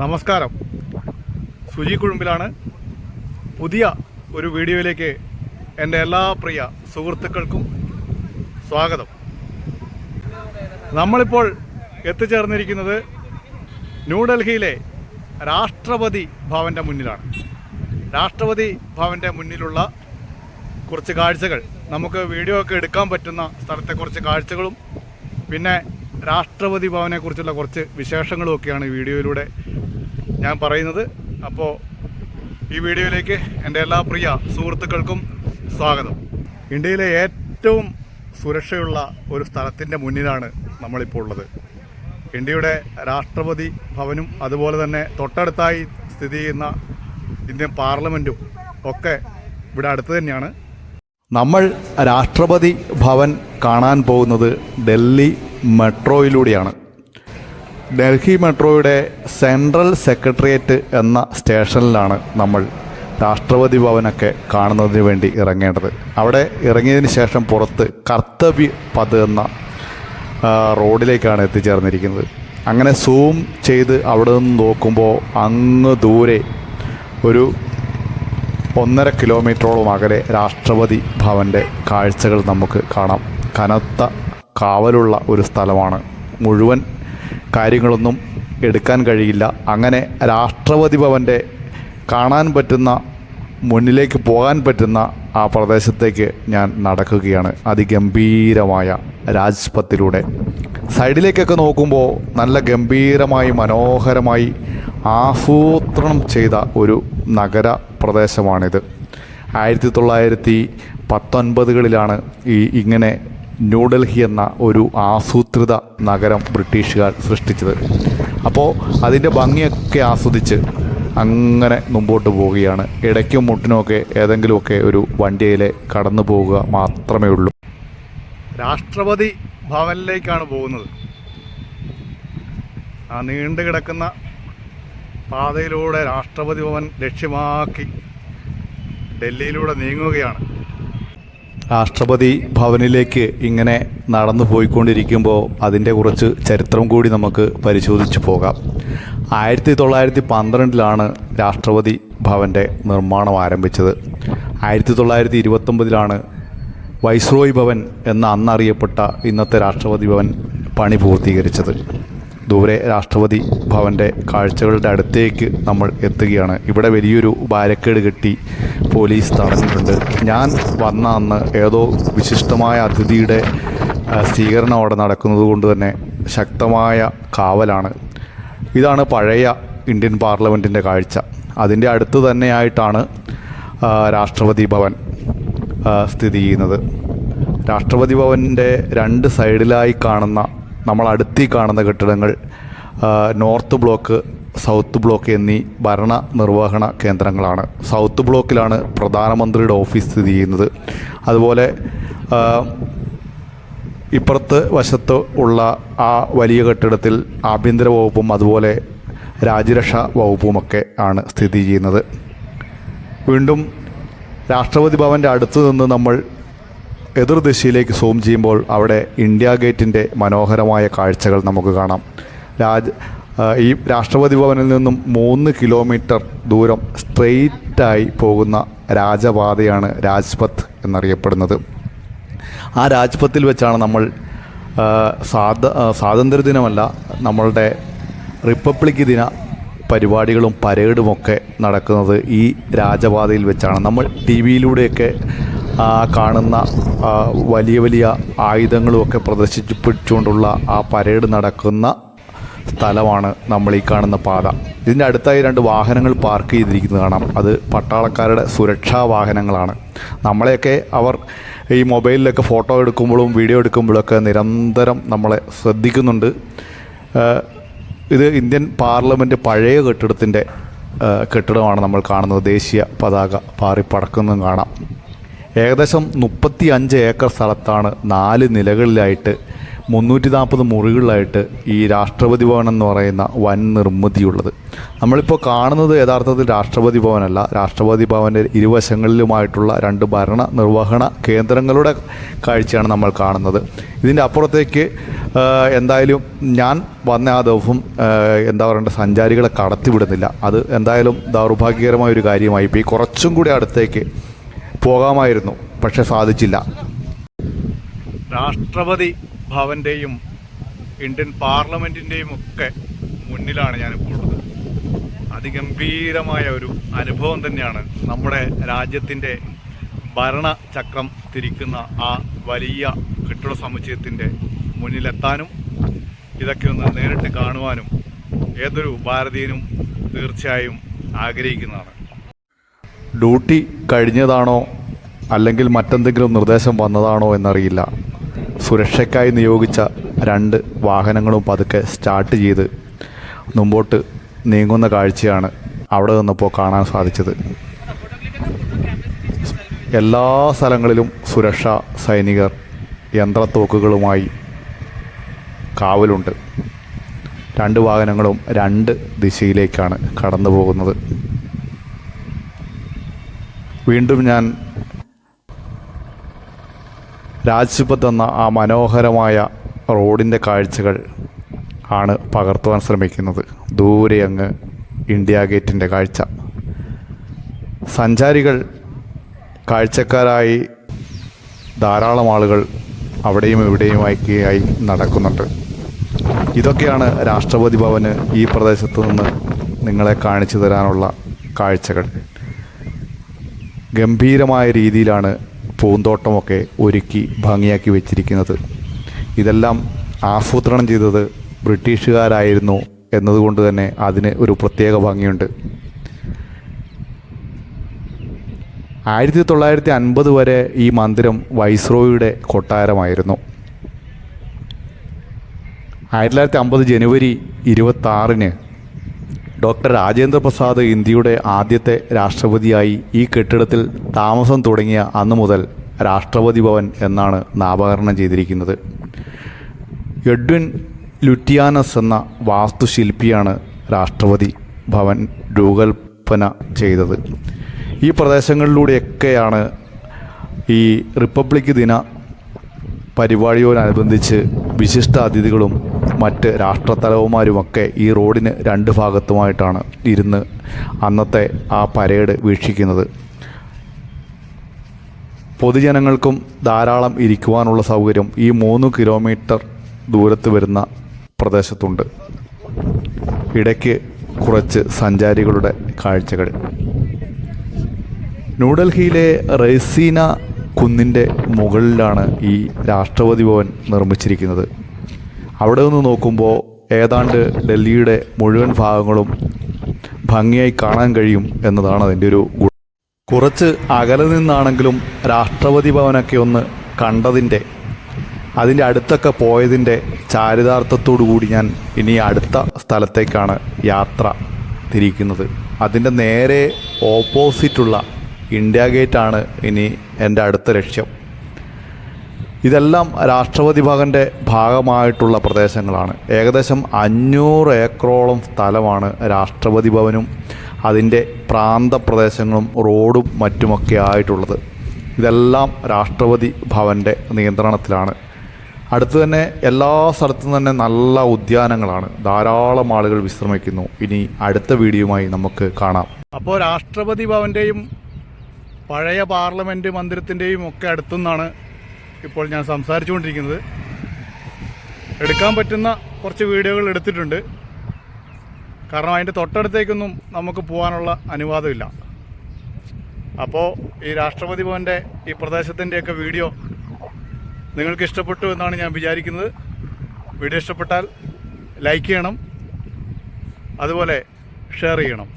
നമസ്കാരം. സുജി കുഴുമ്പിലാണ്. പുതിയ ഒരു വീഡിയോയിലേക്ക് എന്റെ എല്ലാ പ്രിയ സുഹൃത്തുക്കൾക്കും സ്വാഗതം. നമ്മളിപ്പോൾ എത്തിച്ചേർന്നിരിക്കുന്നത് ന്യൂഡൽഹിയിലെ രാഷ്ട്രപതി ഭവന്റെ മുന്നിലാണ്. രാഷ്ട്രപതി ഭവന്റെ മുന്നിലുള്ള കുറച്ച് കാഴ്ചകൾ. നമുക്ക് വീഡിയോ ഒക്കെ എടുക്കാൻ പറ്റുന്ന സ്ഥലത്തെ കുറച്ച് കാഴ്ചകളും പിന്നെ രാഷ്ട്രപതി ഭവനെക്കുറിച്ചുള്ള കുറച്ച് വിശേഷങ്ങളും ഒക്കെയാണ് ഈ വീഡിയോയിലൂടെ ഞാൻ പറയുന്നത്. അപ്പോൾ ഈ വീഡിയോയിലേക്ക് എന്റെ എല്ലാ പ്രിയ സുഹൃത്തുക്കൾക്കും സ്വാഗതം. ഇന്ത്യയിലെ ഏറ്റവും സുരക്ഷയുള്ള ഒരു സ്ഥലത്തിന്റെ മുന്നിലാണ് നമ്മളിപ്പോൾ ഉള്ളത്. ഇന്ത്യയുടെ രാഷ്ട്രപതി ഭവനും അതുപോലെ തന്നെ തൊട്ടടുത്തായി സ്ഥിതി ചെയ്യുന്ന ഇന്ത്യൻ പാർലമെന്റും ഒക്കെ ഇവിടെ അടുത്ത് തന്നെയാണ്. നമ്മൾ രാഷ്ട്രപതി ഭവൻ കാണാൻ പോകുന്നത് ഡൽഹി മെട്രോയിലൂടെയാണ്. ഡൽഹി മെട്രോയുടെ സെൻട്രൽ സെക്രട്ടേറിയറ്റ് എന്ന സ്റ്റേഷനിലാണ് നമ്മൾ രാഷ്ട്രപതി ഭവനൊക്കെ കാണുന്നതിന് വേണ്ടി ഇറങ്ങേണ്ടത്. അവിടെ ഇറങ്ങിയതിന് ശേഷം പുറത്ത് കർത്തവ്യ പത് എന്ന റോഡിലേക്കാണ് എത്തിച്ചേർന്നിരിക്കുന്നത്. അങ്ങനെ സൂം ചെയ്ത് അവിടെ നിന്ന് നോക്കുമ്പോൾ അങ്ങ് ദൂരെ ഒരു ഒന്നര കിലോമീറ്ററോളം അകലെ രാഷ്ട്രപതി ഭവന്റെ കാഴ്ചകൾ നമുക്ക് കാണാം. കനത്ത കാവലുള്ള ഒരു സ്ഥലമാണ് മുഴുവൻ കാര്യങ്ങളൊന്നും എടുക്കാൻ കഴിയില്ല. അങ്ങനെ രാഷ്ട്രപതി ഭവന്റെ കാണാൻ പറ്റുന്ന മുന്നിലേക്ക് പോകാൻ പറ്റുന്ന ആ പ്രദേശത്തേക്ക് ഞാൻ നടക്കുകയാണ്. അതിഗംഭീരമായ രാജ്പത്തിലൂടെ സൈഡിലേക്കൊക്കെ നോക്കുമ്പോൾ നല്ല ഗംഭീരമായി മനോഹരമായി ആസൂത്രണം ചെയ്ത ഒരു നഗര പ്രദേശമാണിത്. ആയിരത്തി തൊള്ളായിരത്തി പത്തൊൻപതുകളിലാണ് ഈ ഇങ്ങനെ ന്യൂഡൽഹി എന്ന ഒരു ആസൂത്രിത നഗരം ബ്രിട്ടീഷുകാർ സൃഷ്ടിച്ചത്. അപ്പോൾ അതിന്റെ ഭംഗിയൊക്കെ ആസ്വദിച്ച് അങ്ങനെ മുമ്പോട്ട് പോവുകയാണ്. ഇടയ്ക്കും മുട്ടിനുമൊക്കെ ഏതെങ്കിലുമൊക്കെ ഒരു വണ്ടിയിൽ കടന്നു പോവുക മാത്രമേ ഉള്ളൂ. രാഷ്ട്രപതി ഭവനിലേക്കാണ് പോകുന്നത്. ആ നീണ്ടു കിടക്കുന്ന പാതയിലൂടെ രാഷ്ട്രപതി ഭവൻ ലക്ഷ്യമാക്കി ഡൽഹിയിലൂടെ നീങ്ങുകയാണ്. രാഷ്ട്രപതി ഭവനിലേക്ക് ഇങ്ങനെ നടന്നു പോയിക്കൊണ്ടിരിക്കുമ്പോൾ അതിന്റെ കുറച്ച് ചരിത്രം കൂടി നമുക്ക് പരിശോധിച്ച് പോകാം. ആയിരത്തി തൊള്ളായിരത്തി പന്ത്രണ്ടിലാണ് രാഷ്ട്രപതി ഭവന്റെ നിർമ്മാണം ആരംഭിച്ചത്. ആയിരത്തി തൊള്ളായിരത്തി ഇരുപത്തൊമ്പതിലാണ് വൈസ്രോയ് ഭവൻ എന്ന അന്നറിയപ്പെട്ട ഇന്നത്തെ രാഷ്ട്രപതി ഭവൻ പണി പൂർത്തീകരിച്ചത്. ദൂരെ രാഷ്ട്രപതി ഭവന്റെ കാഴ്ചകളുടെ അടുത്തേക്ക് നമ്മൾ എത്തുകയാണ്. ഇവിടെ വലിയൊരു ബാരക്കേഡ് കെട്ടി പോലീസ് തടഞ്ഞിട്ടുണ്ട്. ഞാൻ വന്ന അന്ന് ഏതോ വിശിഷ്ടമായ അതിഥിയുടെ സ്വീകരണം അവിടെ നടക്കുന്നത് കൊണ്ട് തന്നെ ശക്തമായ കാവലാണ്. ഇതാണ് പഴയ ഇന്ത്യൻ പാർലമെന്റിന്റെ കാഴ്ച. അതിന്റെ അടുത്ത് തന്നെയായിട്ടാണ് രാഷ്ട്രപതി ഭവൻ സ്ഥിതി ചെയ്യുന്നത്. രാഷ്ട്രപതി ഭവന്റെ രണ്ട് സൈഡിലായി കാണുന്ന നമ്മൾ അടുത്തി കാണുന്ന കെട്ടിടങ്ങൾ നോർത്ത് ബ്ലോക്ക് സൗത്ത് ബ്ലോക്ക് എന്നീ ഭരണ നിർവഹണ കേന്ദ്രങ്ങളാണ്. സൗത്ത് ബ്ലോക്കിലാണ് പ്രധാനമന്ത്രിയുടെ ഓഫീസ് സ്ഥിതി ചെയ്യുന്നത്. അതുപോലെ ഇപ്പുറത്ത് വശത്ത് ഉള്ള ആ വലിയ കെട്ടിടത്തിൽ ആഭ്യന്തര വകുപ്പും അതുപോലെ രാജ്യരക്ഷാ വകുപ്പുമൊക്കെ ആണ് സ്ഥിതി ചെയ്യുന്നത്. വീണ്ടും രാഷ്ട്രപതി ഭവന്റെ അടുത്ത് നിന്ന് നമ്മൾ എതിർദിശയിലേക്ക് സൂം ചെയ്യുമ്പോൾ അവിടെ ഇന്ത്യ ഗേറ്റിന്റെ മനോഹരമായ കാഴ്ചകൾ നമുക്ക് കാണാം. രാജ് ഈ രാഷ്ട്രപതി ഭവനിൽ നിന്നും മൂന്ന് കിലോമീറ്റർ ദൂരം സ്ട്രെയിറ്റായി പോകുന്ന രാജപാതയാണ് രാജ്പത്ത് എന്നറിയപ്പെടുന്നത്. ആ രാജ്പത്തിൽ വെച്ചാണ് നമ്മൾ സ്വാത സ്വാതന്ത്ര്യദിനമല്ല നമ്മളുടെ റിപ്പബ്ലിക് ദിന പരിപാടികളും പരേഡുമൊക്കെ നടക്കുന്നത് ഈ രാജപാതയിൽ വെച്ചാണ്. നമ്മൾ ടി വിയിലൂടെയൊക്കെ കാണുന്ന വലിയ വലിയ ആയുധങ്ങളുമൊക്കെ പ്രദർശിപ്പിച്ചുകൊണ്ടുള്ള ആ പരേഡ് നടക്കുന്ന സ്ഥലമാണ് നമ്മൾ ഈ കാണുന്ന പാത. ഇതിന്റെ അടുത്തായി രണ്ട് വാഹനങ്ങൾ പാർക്ക് ചെയ്തിരിക്കുന്നത് കാണാം. അത് പട്ടാളക്കാരുടെ സുരക്ഷാ വാഹനങ്ങളാണ്. നമ്മളെയൊക്കെ അവർ ഈ മൊബൈലിലൊക്കെ ഫോട്ടോ എടുക്കുമ്പോഴും വീഡിയോ എടുക്കുമ്പോഴൊക്കെ നിരന്തരം നമ്മളെ ശ്രദ്ധിക്കുന്നുണ്ട്. ഇത് ഇന്ത്യൻ പാർലമെന്റ് പഴയ കെട്ടിടത്തിന്റെ കെട്ടിടമാണ് നമ്മൾ കാണുന്നത്. ദേശീയ പതാക പാറി പടക്കുന്നതും കാണാം. ഏകദേശം മുപ്പത്തി അഞ്ച് ഏക്കർ സ്ഥലത്താണ് നാല് നിലകളിലായിട്ട് മുന്നൂറ്റി നാൽപ്പത് മുറികളിലായിട്ട് ഈ രാഷ്ട്രപതി ഭവൻ എന്ന് പറയുന്ന വൻ നിർമ്മിതിയുള്ളത്. നമ്മളിപ്പോൾ കാണുന്നത് യഥാർത്ഥത്തിൽ രാഷ്ട്രപതി ഭവനല്ല. രാഷ്ട്രപതി ഭവന്റെ ഇരുവശങ്ങളിലുമായിട്ടുള്ള രണ്ട് ഭരണ നിർവഹണ കേന്ദ്രങ്ങളുടെ കാഴ്ചയാണ് നമ്മൾ കാണുന്നത്. ഇതിന്റെ അപ്പുറത്തേക്ക് എന്തായാലും ഞാൻ വന്ന ആ ദിവസം എന്താ പറയണ്ട സഞ്ചാരികളെ കടത്തിവിടുന്നില്ല. അത് എന്തായാലും ദൗർഭാഗ്യകരമായ ഒരു കാര്യമായി. ഈ കുറച്ചും കൂടി അടുത്തേക്ക് പോകാമായിരുന്നു. പക്ഷെ സാധിച്ചില്ല. രാഷ്ട്രപതി ഭവന്റെയും ഇന്ത്യൻ പാർലമെന്റിന്റെയും ഒക്കെ മുന്നിലാണ് ഞാനിപ്പോൾ ഉള്ളത്. അതിഗംഭീരമായ ഒരു അനുഭവം തന്നെയാണ് നമ്മുടെ രാജ്യത്തിന്റെ ഭരണചക്രം തിരിക്കുന്ന ആ വലിയ കെട്ടിട സമുച്ചയത്തിന്റെ മുന്നിലെത്താനും ഇതൊക്കെ ഒന്ന് നേരിട്ട് കാണുവാനും ഏതൊരു ഭാരതീയനും തീർച്ചയായും ആഗ്രഹിക്കുന്നതാണ്. ഡ്യൂട്ടി കഴിഞ്ഞതാണോ അല്ലെങ്കിൽ മറ്റെന്തെങ്കിലും നിർദ്ദേശം വന്നതാണോ എന്നറിയില്ല. സുരക്ഷയ്ക്കായി നിയോഗിച്ച രണ്ട് വാഹനങ്ങളും പതുക്കെ സ്റ്റാർട്ട് ചെയ്ത് മുമ്പോട്ട് നീങ്ങുന്ന കാഴ്ചയാണ് അവിടെ നിന്നപ്പോൾ കാണാൻ സാധിച്ചത്. എല്ലാ സ്ഥലങ്ങളിലും സുരക്ഷാ സൈനികർ യന്ത്രത്തോക്കുകളുമായി കാവലുണ്ട്. രണ്ട് വാഹനങ്ങളും രണ്ട് ദിശയിലേക്കാണ് കടന്നു പോകുന്നത് വീണ്ടും ഞാൻ രാജ്പത്ത് എന്ന ആ മനോഹരമായ റോഡിന്റെ കാഴ്ചകൾ ആണ് പകർത്തുവാൻ ശ്രമിക്കുന്നത്. ദൂരെ അങ്ങ് ഇന്ത്യ ഗേറ്റിന്റെ കാഴ്ച. സഞ്ചാരികൾ കാഴ്ചക്കാരായി ധാരാളം ആളുകൾ അവിടെയും ഇവിടെയുമായി നടക്കുന്നുണ്ട്. ഇതൊക്കെയാണ് രാഷ്ട്രപതി ഭവന് ഈ പ്രദേശത്ത് നിന്ന് നിങ്ങളെ കാണിച്ചു തരാനുള്ള കാഴ്ചകൾ. ഗംഭീരമായ രീതിയിലാണ് പൂന്തോട്ടമൊക്കെ ഒരുക്കി ഭംഗിയാക്കി വെച്ചിരിക്കുന്നത്. ഇതെല്ലാം ആസൂത്രണം ചെയ്തത് ബ്രിട്ടീഷുകാരായിരുന്നു എന്നതുകൊണ്ട് തന്നെ അതിന് ഒരു പ്രത്യേക ഭംഗിയുണ്ട്. ആയിരത്തി തൊള്ളായിരത്തി അൻപത് വരെ ഈ മന്ദിരം വൈസ്രോയുടെ കൊട്ടാരമായിരുന്നു. ആയിരത്തി തൊള്ളായിരത്തി അമ്പത് ജനുവരി ഇരുപത്തി ആറിന് ഡോക്ടർ രാജേന്ദ്ര പ്രസാദ് ഇന്ത്യയുടെ ആദ്യത്തെ രാഷ്ട്രപതിയായി ഈ കെട്ടിടത്തിൽ താമസം തുടങ്ങിയ അന്നു മുതൽ രാഷ്ട്രപതി ഭവൻ എന്നാണ് നാമകരണം ചെയ്തിരിക്കുന്നത്. എഡ്വിൻ ലുറ്റിയാനസ് എന്ന വാസ്തുശില്പിയാണ് രാഷ്ട്രപതി ഭവൻ രൂപകൽപ്പന ചെയ്തത്. ഈ പ്രദേശങ്ങളിലൂടെയൊക്കെയാണ് ഈ റിപ്പബ്ലിക് ദിന പരിപാടിയോടനുബന്ധിച്ച് വിശിഷ്ട അതിഥികളും മറ്റ് രാഷ്ട്രത്തലവന്മാരുമൊക്കെ ഈ റോഡിന് രണ്ട് ഭാഗത്തുമായിട്ടാണ് ഇരുന്ന് അന്നത്തെ ആ പരേഡ് വീക്ഷിക്കുന്നത്. പൊതുജനങ്ങൾക്കും ധാരാളം ഇരിക്കുവാനുള്ള സൗകര്യം ഈ മൂന്ന് കിലോമീറ്റർ ദൂരത്ത് വരുന്ന പ്രദേശത്തുണ്ട്. ഇടയ്ക്ക് കുറച്ച് സഞ്ചാരികളുടെ കാഴ്ചകൾ. ന്യൂഡൽഹിയിലെ റെയ്സീന കുന്നിന്റെ മുകളിലാണ് ഈ രാഷ്ട്രപതി ഭവൻ നിർമ്മിച്ചിരിക്കുന്നത്. അവിടെ നിന്ന് നോക്കുമ്പോൾ ഏതാണ്ട് ഡൽഹിയുടെ മുഴുവൻ ഭാഗങ്ങളും ഭംഗിയായി കാണാൻ കഴിയും എന്നതാണ് അതിന്റെ ഒരു ഗുണം. കുറച്ച് അകലെ നിന്നാണെങ്കിലും രാഷ്ട്രപതി ഭവനൊക്കെ ഒന്ന് കണ്ടതിന്റെ അതിന്റെ അടുത്തൊക്കെ പോയതിന്റെ ചാരിതാർത്ഥത്തോടു കൂടി ഞാൻ ഇനി അടുത്ത സ്ഥലത്തേക്കാണ് യാത്ര തിരിക്കുന്നത്. അതിന്റെ നേരെ ഓപ്പോസിറ്റുള്ള ഇന്ത്യ ഗേറ്റാണ് ഇനി എന്റെ അടുത്ത ലക്ഷ്യം. ഇതെല്ലാം രാഷ്ട്രപതി ഭവന്റെ ഭാഗമായിട്ടുള്ള പ്രദേശങ്ങളാണ്. ഏകദേശം അഞ്ഞൂറ് ഏക്കറോളം സ്ഥലമാണ് രാഷ്ട്രപതി ഭവനും അതിന്റെ പ്രാന്തപ്രദേശങ്ങളും റോഡും മറ്റുമൊക്കെ ആയിട്ടുള്ളത്. ഇതെല്ലാം രാഷ്ട്രപതി ഭവന്റെ നിയന്ത്രണത്തിലാണ്. അടുത്ത് തന്നെ എല്ലാ സ്ഥലത്തും തന്നെ നല്ല ഉദ്യാനങ്ങളാണ്. ധാരാളം ആളുകൾ വിശ്രമിക്കുന്നു. ഇനി അടുത്ത വീഡിയോയുമായി നമുക്ക് കാണാം. അപ്പോൾ രാഷ്ട്രപതി ഭവന്റെയും പഴയ പാർലമെന്റ് മന്ദിരത്തിന്റെയും ഒക്കെ അടുത്തുനിന്നാണ് ഇപ്പോൾ ഞാൻ സംസാരിച്ചുകൊണ്ടിരിക്കുന്നത്. എടുക്കാൻ പറ്റുന്ന കുറച്ച് വീഡിയോകൾ എടുത്തിട്ടുണ്ട്. കാരണം അതിന്റെ തൊട്ടടുത്തേക്കൊന്നും നമുക്ക് പോകാനുള്ള അനുവാദമില്ല. അപ്പോൾ ഈ രാഷ്ട്രപതി ഭവന്റെ ഈ പ്രദേശത്തിന്റെയൊക്കെ വീഡിയോ നിങ്ങൾക്ക് ഇഷ്ടപ്പെട്ടു എന്നാണ് ഞാൻ വിചാരിക്കുന്നത്. വീഡിയോ ഇഷ്ടപ്പെട്ടാൽ ലൈക്ക് ചെയ്യണം. അതുപോലെ ഷെയർ ചെയ്യണം.